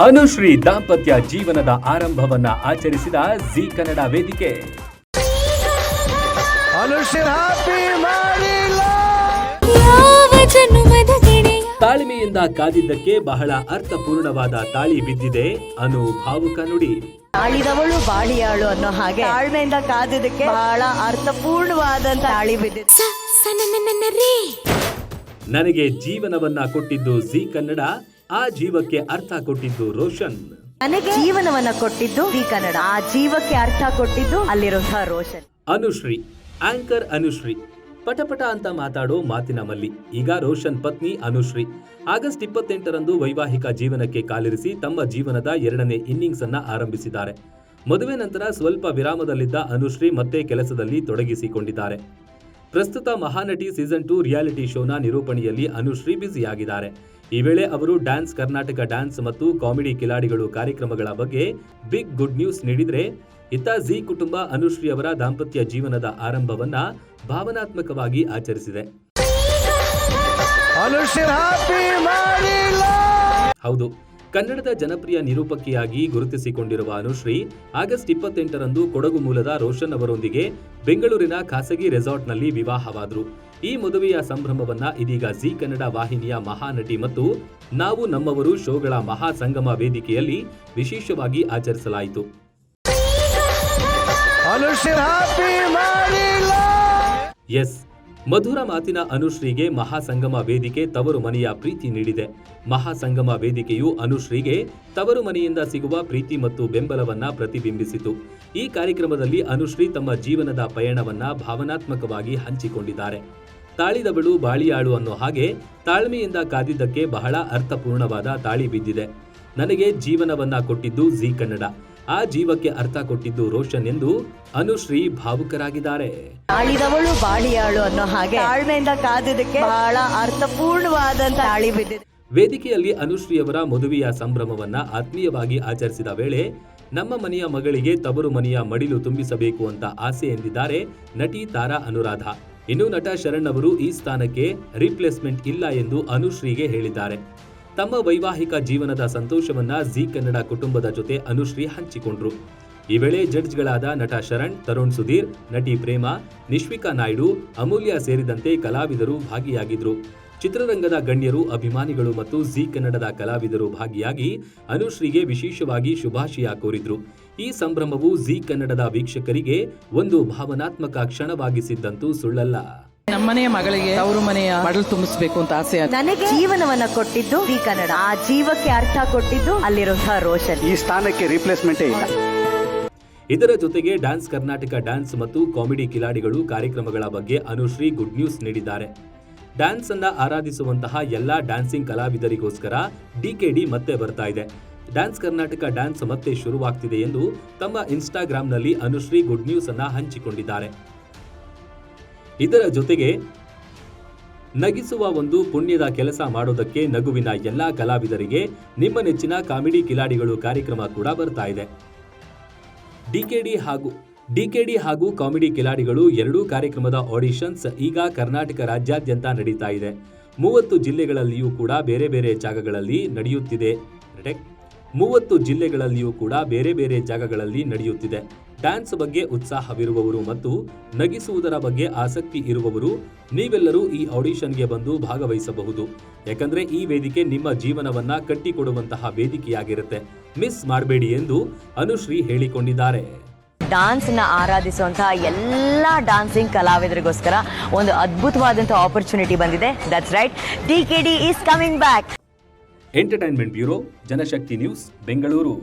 ಅನುಶ್ರೀ ದಾಂಪತ್ಯ ಜೀವನದ ಆರಂಭವನ್ನ ಆಚರಿಸಿದ ಜಿ ಕನ್ನಡ ವೇದಿಕೆ. ಅನುಶ್ರೀ ಹ್ಯಾಪಿ ಮಾಡಿಲ್ಲ ಯಾವ ಜನುಮದ ಗೆಳೆಯ? ತಾಳ್ಮೆಯಿಂದ ಕಾದಿದ್ದಕ್ಕೆ ಬಹಳ ಅರ್ಥಪೂರ್ಣವಾದ ತಾಳಿ ಬಿದ್ದಿದೆ ಅನು ಭಾವುಕ ನುಡಿ. ತಾಳಿದವಳು ಬಾಳಿಯಾಳು ಅನ್ನೋ ಹಾಗೆ ತಾಳ್ಮೆಯಿಂದ ಕಾದಿದ್ದಕ್ಕೆ ಬಹಳ ಅರ್ಥಪೂರ್ಣವಾದ ತಾಳಿ ಬಿದ್ದಿದೆ. ನನಗೆ ಜೀವನವನ್ನ ಕೊಟ್ಟಿದ್ದು ಜಿ ಕನ್ನಡ. ಆ ಜೀವಕ್ಕೆ ಅರ್ಥ ಕೊಟ್ಟಿದ್ದು ರೋಷನ್. ನನಗೆ ಜೀವನವನ್ನ ಕೊಟ್ಟಿದ್ದು ಕನ್ನಡ. ಆ ಜೀವಕ್ಕೆ ಅರ್ಥ ಕೊಟ್ಟಿದ್ದು ಅಲ್ಲಿರುವಂತಹ ರೋಷನ್. ಅನುಶ್ರೀ ಆಂಕರ್ ಅನುಶ್ರೀ. ಪಟಪಟ ಅಂತ ಮಾತಾಡೋ ಮಾತಿನ ಮಲ್ಲಿ. ಈಗ ರೋಷನ್ ಪತ್ನಿ ಅನುಶ್ರೀ. ಆಗಸ್ಟ್ ಇಪ್ಪತ್ತೆಂಟರಂದು ವೈವಾಹಿಕ ಜೀವನಕ್ಕೆ ಕಾಲಿರಿಸಿ ತಮ್ಮ ಜೀವನದ ಎರಡನೇ ಇನ್ನಿಂಗ್ಸ್ ಅನ್ನ ಆರಂಭಿಸಿದ್ದಾರೆ. ಮದುವೆ ನಂತರ ಸ್ವಲ್ಪ ವಿರಾಮದಲ್ಲಿದ್ದ ಅನುಶ್ರೀ ಮತ್ತೆ ಕೆಲಸದಲ್ಲಿ ತೊಡಗಿಸಿಕೊಂಡಿದ್ದಾರೆ. ಪ್ರಸ್ತುತ ಮಹಾನಟಿ ಸೀಸನ್ ಟು ರಿಯಾಲಿಟಿ ಶೋನ ನಿರೂಪಣೆಯಲ್ಲಿ ಅನುಶ್ರೀ ಬ್ಯುಸಿಯಾಗಿದ್ದಾರೆ. ಈ ವೇಳೆ ಅವರು ಡ್ಯಾನ್ಸ್ ಕರ್ನಾಟಕ ಡ್ಯಾನ್ಸ್ ಮತ್ತು ಕಾಮಿಡಿ ಕಿಲಾಡಿಗಳು ಕಾರ್ಯಕ್ರಮಗಳ ಬಗ್ಗೆ ಬಿಗ್ ಗುಡ್ ನ್ಯೂಸ್ ನೀಡಿದ್ರೆ ಇತ್ತ ಜಿ ಕುಟುಂಬ ಅನುಶ್ರೀ ಅವರ ದಾಂಪತ್ಯ ಜೀವನದ ಆರಂಭವನ್ನ ಭಾವನಾತ್ಮಕವಾಗಿ ಆಚರಿಸಿದೆ. ಹೌದು. ಕನ್ನಡದ ಜನಪ್ರಿಯ ನಿರೂಪಕಿಯಾಗಿ ಗುರುತಿಸಿಕೊಂಡಿರುವ ಅನುಶ್ರೀ ಆಗಸ್ಟ್ ಇಪ್ಪತ್ತೆಂಟರಂದು ಕೊಡಗು ಮೂಲದ ರೋಷನ್ ಅವರೊಂದಿಗೆ ಬೆಂಗಳೂರಿನ ಖಾಸಗಿ ರೆಸಾರ್ಟ್ನಲ್ಲಿ ವಿವಾಹವಾದರು. ಈ ಮದುವೆಯ ಸಂಭ್ರಮವನ್ನ ಇದೀಗ ಜಿ ಕನ್ನಡ ವಾಹಿನಿಯ ಮಹಾನಟಿ ಮತ್ತು ನಾವು ನಮ್ಮವರು ಶೋಗಳ ಮಹಾ ಸಂಗಮ ವೇದಿಕೆಯಲ್ಲಿ ವಿಶೇಷವಾಗಿ ಆಚರಿಸಲಾಯಿತು. ಎಸ್. ಮಧುರ ಮಾತಿನ ಅನುಶ್ರೀಗೆ ಮಹಾಸಂಗಮ ವೇದಿಕೆ ತವರು ಮನೆಯ ಪ್ರೀತಿ ನೀಡಿದೆ. ಮಹಾಸಂಗಮ ವೇದಿಕೆಯು ಅನುಶ್ರೀಗೆ ತವರು ಮನೆಯಿಂದ ಸಿಗುವ ಪ್ರೀತಿ ಮತ್ತು ಬೆಂಬಲವನ್ನ ಪ್ರತಿಬಿಂಬಿಸಿತು. ಈ ಕಾರ್ಯಕ್ರಮದಲ್ಲಿ ಅನುಶ್ರೀ ತಮ್ಮ ಜೀವನದ ಪಯಣವನ್ನ ಭಾವನಾತ್ಮಕವಾಗಿ ಹಂಚಿಕೊಂಡಿದ್ದಾರೆ. ತಾಳಿದವಳು ಬಾಳಿಯಾಳು ಅನ್ನೋ ಹಾಗೆ ತಾಳ್ಮೆಯಿಂದ ಕಾದಿದ್ದಕ್ಕೆ ಬಹಳ ಅರ್ಥಪೂರ್ಣವಾದ ತಾಳಿ ಬಿದ್ದಿದೆ. ನನಗೆ ಜೀವನವನ್ನ ಕೊಟ್ಟಿದ್ದು ಜಿ ಕನ್ನಡ. ಆ ಜೀವಕ್ಕೆ ಅರ್ಥ ಕೊಟ್ಟಿದ್ದು ರೋಷನ್ ಎಂದು ಅನುಶ್ರೀ ಭಾವುಕರಾಗಿದ್ದಾರೆ. ಆಳಿದವಳು ಬಾಳಿಯಾಳು ಅನ್ನೋ ಹಾಗೆ ತಾಳ್ಮೆಯಿಂದ ಕಾದಿದ್ದಕ್ಕೆ ಬಹಳ ಅರ್ಥಪೂರ್ಣವಾದಂತ ತಾಳಿ ಬಿದ್ದಿದೆ. ವೇದಿಕೆಯಲ್ಲಿ ಅನುಶ್ರೀಯವರ ಮದುವೆಯ ಸಂಭ್ರಮವನ್ನ ಆತ್ಮೀಯವಾಗಿ ಆಚರಿಸಿದ ವೇಳೆ ನಮ್ಮ ಮನೆಯ ಮಗಳಿಗೆ ತವರು ಮನೆಯ ಮಡಿಲು ತುಂಬಿಸಬೇಕು ಅಂತ ಆಸೆ ಎಂದಿದ್ದಾರೆ ನಟಿ ತಾರಾ ಅನುರಾಧ. ಇನ್ನು ನಟ ಶರಣ್ ಅವರು ಈ ಸ್ಥಾನಕ್ಕೆ ರಿಪ್ಲೇಸ್ಮೆಂಟ್ ಇಲ್ಲ ಎಂದು ಅನುಶ್ರೀಗೆ ಹೇಳಿದ್ದಾರೆ. ತಮ್ಮ ವೈವಾಹಿಕ ಜೀವನದ ಸಂತೋಷವನ್ನ ಜಿ ಕನ್ನಡ ಕುಟುಂಬದ ಜೊತೆ ಅನುಶ್ರೀ ಹಂಚಿಕೊಂಡ್ರು. ಈ ವೇಳೆ ಜಡ್ಜ್ಗಳಾದ ನಟ ಶರಣ್, ತರುಣ್ ಸುಧೀರ್, ನಟಿ ಪ್ರೇಮ, ನಿಶ್ವಿಕಾ ನಾಯ್ಡು, ಅಮೂಲ್ಯ ಸೇರಿದಂತೆ ಕಲಾವಿದರು ಭಾಗಿಯಾಗಿದ್ರು. ಚಿತ್ರರಂಗದ ಗಣ್ಯರು, ಅಭಿಮಾನಿಗಳು ಮತ್ತು ಜಿ ಕನ್ನಡದ ಕಲಾವಿದರು ಭಾಗಿಯಾಗಿ ಅನುಶ್ರೀಗೆ ವಿಶೇಷವಾಗಿ ಶುಭಾಶಯ ಕೋರಿದ್ರು. ಈ ಸಂಭ್ರಮವು ಜಿ ಕನ್ನಡದ ವೀಕ್ಷಕರಿಗೆ ಒಂದು ಭಾವನಾತ್ಮಕ ಕ್ಷಣವಾಗಿಸಿದ್ದಂತೂ ಸುಳ್ಳಲ್ಲ. ನಮ್ಮನೆಯ ಮಗಳಿಗೆ ಅವರು ಮನೆಯ ಮಡಲು ತುಂಬಿಸ್ಬೇಕು ಅಂತ ಆಸೆ ನನಗೆ ಜೀವನವನ್ನ ಕೊಟ್ಟಿದ್ದು ಈ ಕನ್ನಡ. ಆ ಜೀವಕ್ಕೆ ಅರ್ಥ ಕೊಟ್ಟಿದ್ದು ಅಲ್ಲಿರುವಂತಹ ರೋಷನ್. ಈ ಸ್ಥಾನಕ್ಕೆ ರಿಪ್ಲೇಸ್ಮೆಂಟೇ ಇಲ್ಲ. ಇದರ ಜೊತೆಗೆ ಡ್ಯಾನ್ಸ್ ಕರ್ನಾಟಕ ಡ್ಯಾನ್ಸ್ ಮತ್ತು ಕಾಮಿಡಿ ಕಿಲಾಡಿಗಳು ಕಾರ್ಯಕ್ರಮಗಳ ಬಗ್ಗೆ ಅನುಶ್ರೀ ಗುಡ್ ನ್ಯೂಸ್ ನೀಡಿದ್ದಾರೆ. ಡ್ಯಾನ್ಸ್ ಅನ್ನ ಆರಾಧಿಸುವಂತಹ ಎಲ್ಲಾ ಡ್ಯಾನ್ಸಿಂಗ್ ಕಲಾವಿದರಿಗೋಸ್ಕರ ಡಿಕೆಡಿ ಮತ್ತೆ ಬರ್ತಾ ಇದೆ. ಡ್ಯಾನ್ಸ್ ಕರ್ನಾಟಕ ಡ್ಯಾನ್ಸ್ ಮತ್ತೆ ಶುರುವಾಗ್ತಿದೆ ಎಂದು ತಮ್ಮ ಇನ್ಸ್ಟಾಗ್ರಾಂನಲ್ಲಿ ಅನುಶ್ರೀ ಗುಡ್ ನ್ಯೂಸ್ ಅನ್ನ ಹಂಚಿಕೊಂಡಿದ್ದಾರೆ. ಇದರ ಜೊತೆಗೆ ನಗಿಸುವ ಒಂದು ಪುಣ್ಯದ ಕೆಲಸ ಮಾಡೋದಕ್ಕೆ ನಗುವಿನ ಎಲ್ಲಾ ಕಲಾವಿದರಿಗೆ ನಿಮ್ಮ ನೆಚ್ಚಿನ ಕಾಮಿಡಿ ಕಿಲಾಡಿಗಳು ಕಾರ್ಯಕ್ರಮ ಕೂಡ ಬರ್ತಾ ಇದೆ. ಡಿಕೆಡಿ ಹಾಗೂ ಡಿಕೆಡಿ ಹಾಗೂ ಕಾಮಿಡಿ ಕಿಲಾಡಿಗಳು ಎರಡೂ ಕಾರ್ಯಕ್ರಮದ ಆಡಿಷನ್ಸ್ ಈಗ ಕರ್ನಾಟಕ ರಾಜ್ಯಾದ್ಯಂತ ನಡೀತಾ ಇದೆ. ಮೂವತ್ತು ಜಿಲ್ಲೆಗಳಲ್ಲಿಯೂ ಕೂಡ ಬೇರೆ ಬೇರೆ ಜಾಗಗಳಲ್ಲಿ ನಡೆಯುತ್ತಿದೆ. ಮೂವತ್ತು ಜಿಲ್ಲೆಗಳಲ್ಲಿಯೂ ಕೂಡ ಬೇರೆ ಬೇರೆ ಜಾಗಗಳಲ್ಲಿ ನಡೆಯುತ್ತಿದೆ. ಡ್ಯಾನ್ಸ್ ಬಗ್ಗೆ ಉತ್ಸಾಹವಿರುವವರು ಮತ್ತು ನಗಿಸುವುದರ ಬಗ್ಗೆ ಆಸಕ್ತಿ ಇರುವವರು ನೀವೆಲ್ಲರೂ ಈ ಆಡಿಷನ್ಗೆ ಬಂದು ಭಾಗವಹಿಸಬಹುದು. ಯಾಕಂದ್ರೆ ಈ ವೇದಿಕೆ ನಿಮ್ಮ ಜೀವನವನ್ನ ಕಟ್ಟಿಕೊಡುವಂತಹ ವೇದಿಕೆಯಾಗಿರುತ್ತೆ. ಮಿಸ್ ಮಾಡಬೇಡಿ ಎಂದು ಅನುಶ್ರೀ ಹೇಳಿಕೊಂಡಿದ್ದಾರೆ. ಡಾನ್ಸ್ನ ಆರಾಧಿಸುವಂತಹ ಎಲ್ಲ ಡಾನ್ಸಿಂಗ್ ಕಲಾವಿದರಿಗೋಸ್ಕರ ಒಂದು ಅದ್ಭುತವಾದಂತಹ ಆಪರ್ಚುನಿಟಿ ಬಂದಿದೆ. That's right D K D is coming back entertainment bureau Janashakti news Bengaluru